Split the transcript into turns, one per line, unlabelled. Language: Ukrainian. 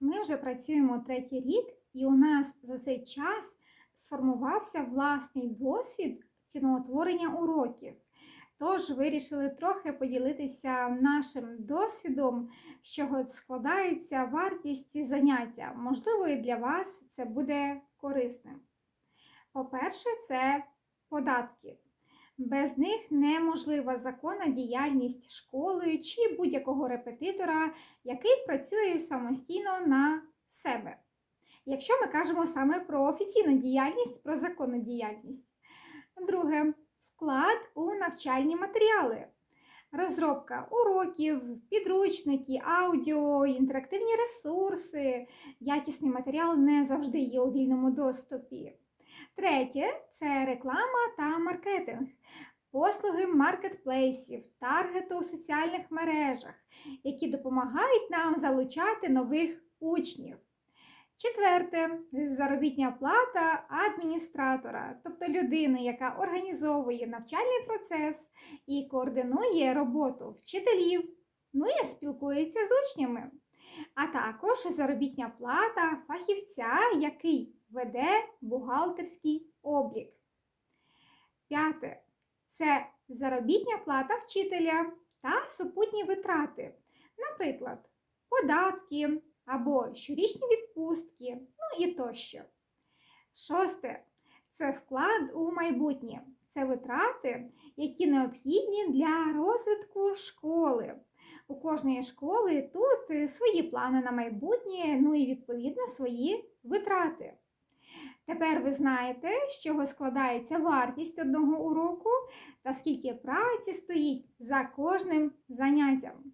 Ми вже працюємо третій рік, і у нас за цей час сформувався власний досвід ціноутворення уроків. Тож вирішили трохи поділитися нашим досвідом, з чого складається вартість заняття. Можливо, і для вас це буде корисним. По-перше, це податки. Без них неможлива законна діяльність школи чи будь-якого репетитора, який працює самостійно на себе. Якщо ми кажемо саме про офіційну діяльність, про законну діяльність. Друге вклад у навчальні матеріали. Розробка уроків, підручники, аудіо, інтерактивні ресурси. Якісний матеріал не завжди є у вільному доступі. Третє це реклама та маркетинг, послуги маркетплейсів, таргету у соціальних мережах, які допомагають нам залучати нових учнів. Четверте заробітня плата адміністратора, тобто людини, яка організовує навчальний процес і координує роботу вчителів, ну і спілкується з учнями. А також заробітня плата фахівця, який веде бухгалтерський облік. П'яте це заробітня плата вчителя та супутні витрати, наприклад, податки або щорічні відпустки, ну і тощо. Шосте це вклад у майбутнє. Це витрати, які необхідні для розвитку школи. У кожної школи тут е, свої плани на майбутнє, ну і відповідно свої витрати. Тепер ви знаєте, з чого складається вартість одного уроку та скільки праці стоїть за кожним заняттям.